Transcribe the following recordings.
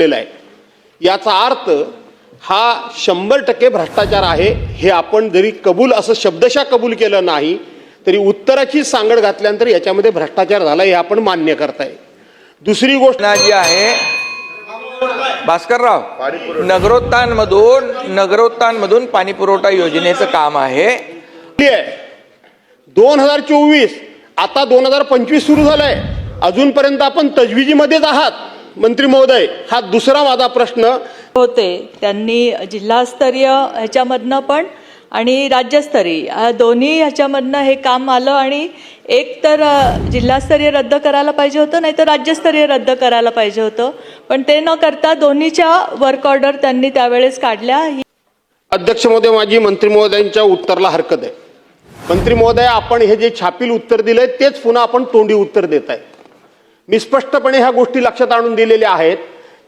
केलेला आहे. याचा अर्थ हा शंभर टक्के भ्रष्टाचार आहे हे आपण जरी कबूल असं शब्दशः कबूल केलं नाही तरी उत्तराची सांगड घातल्यानंतर याच्यामध्ये भ्रष्टाचार झाला हे आपण मान्य करताय. दुसरी गोष्ट जी आहे भास्करराव नगरोत्थान मधून नगरोत्थान मधून पाणी पुरवठा योजनेचं काम आहे. दोन हजार चोवीस आता दोन हजार पंचवीस सुरू झालंय. अजूनपर्यंत आपण तजवीजीमध्येच आहात. मंत्री महोदय हा दुसरा माझा प्रश्न. होते. त्यांनी जिल्हास्तरीय ह्याच्यामधनं पण आणि राज्यस्तरीय दोन्ही ह्याच्यामधनं हे काम आलं आणि एक तर जिल्हास्तरीय रद्द करायला पाहिजे होतं नाही तर राज्यस्तरीय रद्द करायला पाहिजे होतं. पण ते न करता दोन्हीच्या वर्क ऑर्डर त्यांनी त्यावेळेस काढल्या. अध्यक्ष महोदय माझी मंत्री महोदयांच्या उत्तरला हरकत आहे. मंत्री महोदय आपण हे जे छापील उत्तर दिलंय तेच पुन्हा आपण तोंडी उत्तर देत आहे मी स्पष्टपणे ह्या गोष्टी लक्षात आणून दिलेल्या आहेत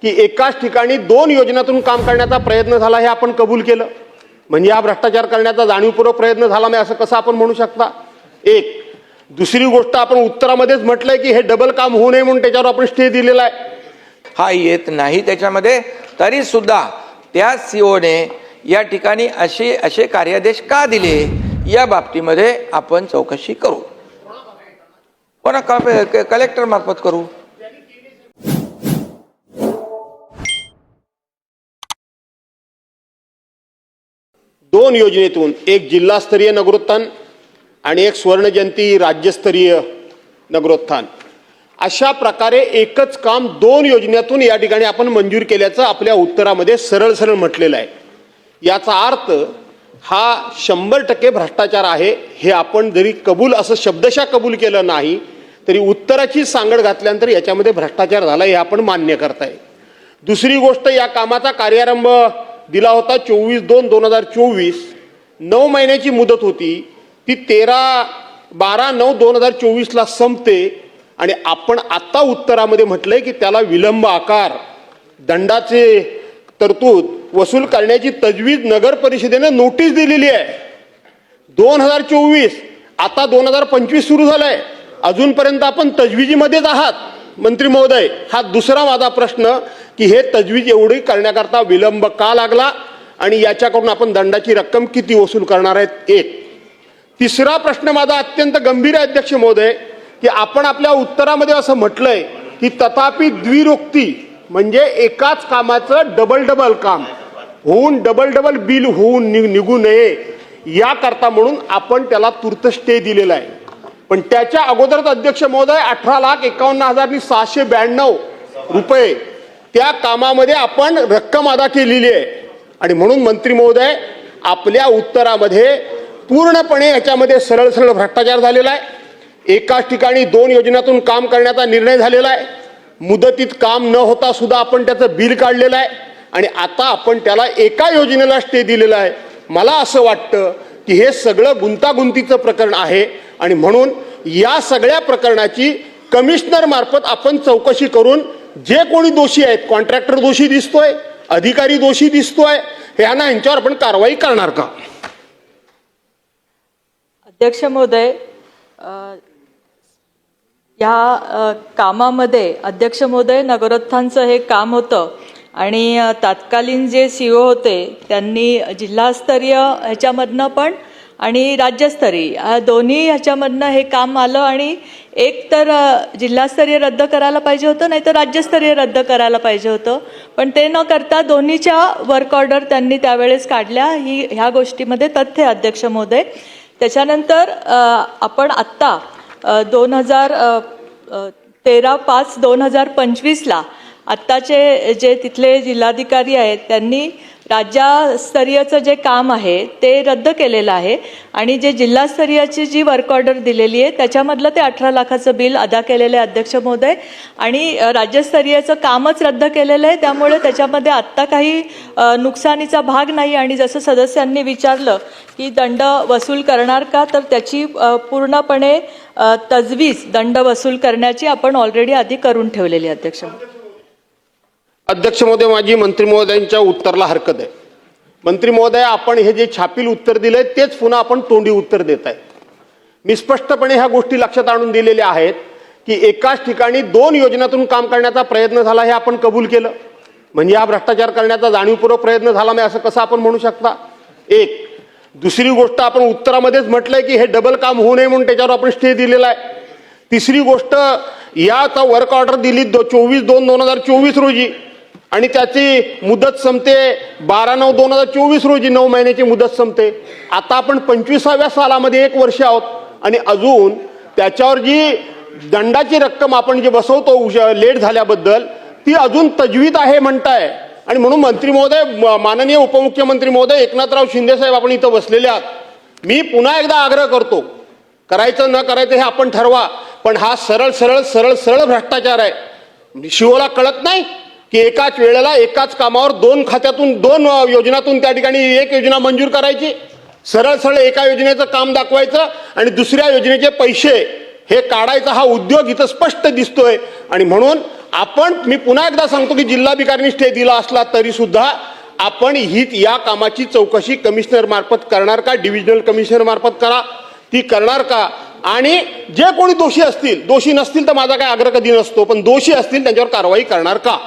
की एकाच ठिकाणी दोन योजनातून काम करण्याचा प्रयत्न झाला हे आपण कबूल केलं. म्हणजे हा भ्रष्टाचार करण्याचा जाणीवपूर्वक प्रयत्न झाला नाही असं कसं आपण म्हणू शकता? एक. दुसरी गोष्ट आपण उत्तरामध्येच म्हटलंय की हे डबल काम होऊ नये म्हणून त्याच्यावर आपण स्टे दिलेला आहे. हा येत नाही त्याच्यामध्ये. तरी सुद्धा त्या सीओने या ठिकाणी असे असे कार्यादेश का दिले? या बाबतीमध्ये आपण चौकशी करू. कोणा कलेक्टर मार्फत करू दोन योजनेतून एक जिल्हास्तरीय नगरोत्थान आणि एक सुवर्णजयंती राज्यस्तरीय नगरोत्थान. अशा प्रकारे एकच काम दोन योजनेतून या ठिकाणी आपण मंजूर केल्याचं आपल्या उत्तरामध्ये सरळ सरळ म्हटलेलं आहे. याचा अर्थ हा शंभर टक्के भ्रष्टाचार आहे हे आपण जरी कबूल असं शब्दशः कबूल केलं नाही तरी उत्तराची सांगड घातल्यानंतर याच्यामध्ये भ्रष्टाचार झाला हे आपण मान्य करताय. दुसरी गोष्ट या कामाचा कार्यारंभ दिला होता चोवीस दोन दोन हजार चोवीस. नऊ महिन्याची मुदत होती. ती तेरा बारा नऊ दोन हजार चोवीसला संपते. आणि आपण आत्ता उत्तरामध्ये म्हटलंय की त्याला विलंब आकार दंडाचे तरतूद वसूल करण्याची तजवीज नगर परिषदेने नोटीस दिलेली आहे. दोन हजार चोवीस आता दोन हजार पंचवीस सुरू झालं आहे अजूनपर्यंत आपण तजवीजीमध्येच आहात. मंत्री महोदय हा दुसरा माझा प्रश्न की हे तजवीज एवढी करण्याकरता विलंब का लागला? आणि याच्याकडून आपण दंडाची रक्कम किती वसूल करणार आहेत? एक. तिसरा प्रश्न माझा अत्यंत गंभीर आहे अध्यक्ष महोदय की आपण आपल्या उत्तरामध्ये असं म्हटलंय की तथापि द्विरोक्ती म्हणजे एकाच कामाचं डबल डबल काम. होऊन डबल डबल बिल होऊन नि- निघू नये. याकरता म्हणून आपण त्याला तूर्त स्टे दिलेला आहे. पण त्याच्या अगोदरच अध्यक्ष महोदय अठरा लाख एकावन्न हजार सहाशे ब्याण्णव रुपये त्या कामामध्ये आपण रक्कम अदा केलेली आहे. आणि म्हणून मंत्री महोदय आपल्या उत्तरामध्ये पूर्णपणे याच्यामध्ये सरळ सरळ भ्रष्टाचार झालेला आहे. एकाच ठिकाणी दोन योजनातून काम करण्याचा निर्णय झालेला आहे. मुदतीत काम न होता सुद्धा आपण त्याचं बिल काढलेलं आहे. आणि आता आपण त्याला एका योजनेला स्टे दिलेला आहे. मला असं वाटतं की हे सगळं गुंतागुंतीचं प्रकरण आहे. आणि म्हणून या सगळ्या प्रकरणाची कमिशनर मार्फत आपण चौकशी करून जे कोणी दोषी आहेत कॉन्ट्रॅक्टर दोषी दिसतोय अधिकारी दोषी दिसतोय ह्यांना यांच्यावर आपण कारवाई करणार का? अध्यक्ष महोदय या कामामध्ये अध्यक्ष महोदय नगरोत्थानचं हे काम होतं आणि तात्कालीन तत्कालीन जे सी ओ होते त्यांनी जिल्हास्तरीय ह्याच्यामधनं पण आणि राज्यस्तरीय ह्या दोन्ही ह्याच्यामधनं हे काम आलं आणि एक तर जिल्हास्तरीय रद्द करायला पाहिजे होतं नाही तर राज्यस्तरीय रद्द करायला पाहिजे होतं. पण ते न करता दोन्हीच्या वर्क ऑर्डर त्यांनी त्यावेळेस काढल्या. ही ह्या गोष्टीमध्ये तथ्य आहे, अध्यक्ष महोदय. त्याच्यानंतर आपण आत्ता दोन हजार तेरा पाच दोन हजार पंचवीसला आत्ताचे जे तिथले जिल्हाधिकारी आहेत त्यांनी राज्यस्तरीयचं जे काम आहे ते रद्द केलेलं आहे आणि जे जिल्हास्तरीयची जी वर्क ऑर्डर दिलेली आहे त्याच्यामधलं ते अठरा लाखाचं बिल अदा केलेलं आहे अध्यक्ष महोदय आणि राज्यस्तरीयचं कामच रद्द केलेलं आहे त्यामुळे त्याच्यामध्ये आत्ता काही नुकसानीचा भाग नाही आणि जसं सदस्यांनी विचारलं की दंड वसूल करणार का तर त्याची पूर्णपणे तजवीज दंड वसूल करण्याची आपण ऑलरेडी आधी करून ठेवलेली आहे, अध्यक्ष महोदय. अध्यक्ष महोदय माझी मंत्री महोदयांच्या उत्तरला हरकत आहे. मंत्री महोदय आपण हे जे छापील उत्तर दिलंय तेच पुन्हा आपण तोंडी उत्तर देत आहे. मी स्पष्टपणे ह्या गोष्टी लक्षात आणून दिलेल्या आहेत की एकाच ठिकाणी दोन योजनातून काम करण्याचा प्रयत्न झाला हे आपण कबूल केलं. म्हणजे हा भ्रष्टाचार करण्याचा जाणीवपूर्वक प्रयत्न झाला नाही असं कसं आपण म्हणू शकता? एक दुसरी गोष्ट आपण उत्तरामध्येच म्हटलंय की हे डबल काम होऊ नये म्हणून त्याच्यावर आपण स्टे दिलेला आहे. तिसरी गोष्ट या आता वर्क ऑर्डर दिली दो चोवीस दोन दोन हजार चोवीस रोजी. आणि त्याची मुदत संपते बारा नऊ दोन हजार चोवीस रोजी नऊ महिन्याची मुदत संपते. आता आपण पंचवीसाव्या सालामध्ये एक वर्ष आहोत आणि अजून त्याच्यावर जी दंडाची रक्कम आपण जी बसवतो उश- लेट झाल्याबद्दल ती अजून तजवीत आहे म्हणताय. आणि म्हणून मंत्री महोदय म- माननीय उपमुख्यमंत्री महोदय एकनाथराव शिंदे साहेब आपण इथं बसलेले आहात. मी पुन्हा एकदा आग्रह करतो करायचं न करायचं हे आपण ठरवा पण हा सरळ सरळ सरळ सरळ भ्रष्टाचार आहे. म्हणजे शिवला कळत नाही? की एकाच वेळेला एकाच कामावर दोन खात्यातून दोन योजनातून त्या ठिकाणी एक योजना मंजूर करायची. सरळ सरळ एका योजनेचं काम दाखवायचं आणि दुसऱ्या योजनेचे पैसे हे काढायचा हा उद्योग इथं स्पष्ट दिसतोय. आणि म्हणून आपण मी पुन्हा एकदा सांगतो की जिल्हाधिकाऱ्यांनी स्टे दिला असला तरी सुद्धा आपण ही या कामाची चौकशी कमिशनर मार्फत करणार का? डिव्हिजनल कमिशनर मार्फत करा. ती करणार का? आणि जे कोणी दोषी असतील दोषी नसतील तर माझा काय आग्रह कधी नसतो पण दोषी असतील त्यांच्यावर कारवाई करणार का?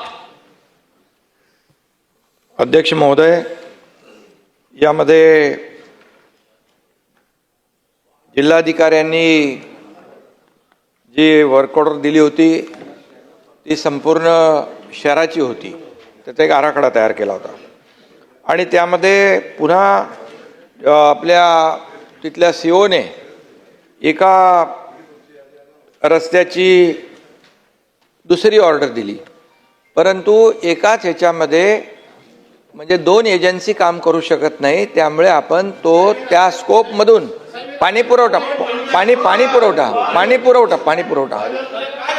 अध्यक्ष महोदय यामध्ये जिल्हाधिकाऱ्यांनी जी वर्क ऑर्डर दिली होती ती संपूर्ण शहराची होती. त्याचा एक आराखडा तयार केला होता. आणि त्यामध्ये पुन्हा आपल्या तिथल्या सी ओने एका रस्त्याची दुसरी ऑर्डर दिली. परंतु एकाच ह्याच्यामध्ये म्हणजे दोन एजन्सी काम करू शकत नाही त्यामुळे आपण तो त्या स्कोपमधून पाणी पुरवठा पाणी पाणी पुरवठा पाणी पुरवठा पाणी पुरवठा.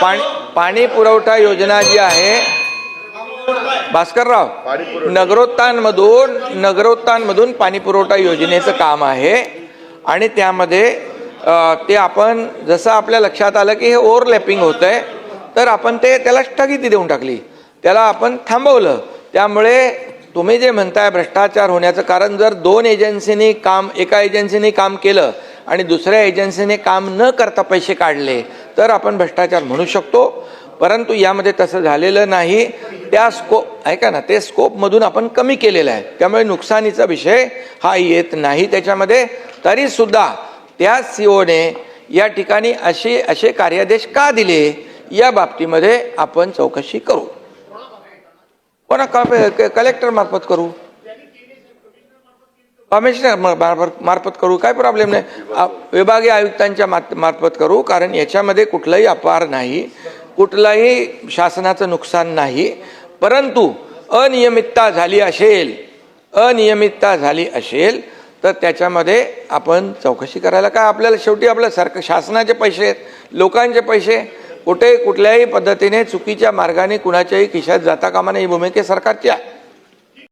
पाणी पाणी पुरवठा योजना जी आहे भास्करराव नगरोत्थानमधून नगरोत्थानमधून पाणी पुरवठा योजनेचं काम आहे. आणि त्यामध्ये ते आपण जसं आपल्या लक्षात आलं की हे ओव्हरलॅपिंग होत आहे तर आपण ते त्याला स्थगिती देऊन टाकली. त्याला आपण थांबवलं. त्यामुळे तुम्ही जे म्हणताय भ्रष्टाचार होण्याचं कारण जर दोन एजन्सीनी काम एका एजन्सीने काम केलं आणि दुसऱ्या एजन्सीने काम न करता पैसे काढले तर आपण भ्रष्टाचार म्हणू शकतो. परंतु यामध्ये तसं झालेलं नाही. त्या स्कोप ऐका ना ते स्कोपमधून आपण कमी केलेलं आहे. त्यामुळे नुकसानीचा विषय हा येत नाही त्याच्यामध्ये. तरीसुद्धा त्या त्या सीओने या ठिकाणी असे असे कार्यादेश का दिले? या बाबतीमध्ये आपण चौकशी करू. कोणा कलेक्टर मार्फत करू? कमिशनर मार्फत मार्फत करू? काय प्रॉब्लेम नाही. आ- विभागीय आयुक्तांच्या मात- मार्फत करू कारण याच्यामध्ये कुठलाही अपार नाही. कुठलाही शासनाचं नुकसान नाही. परंतु अनियमितता झाली असेल अनियमितता झाली असेल तर त्याच्यामध्ये आपण चौकशी करायला काय आपल्याला शेवटी आपल्या सरकार शासनाचे पैसे आहेत लोकांचे पैसे. कुठे कुठल्याही पद्धतीने चुकीच्या मार्गाने कुणाच्याही खिशात जाता कामा नये. ही भूमिका सरकारची आहे.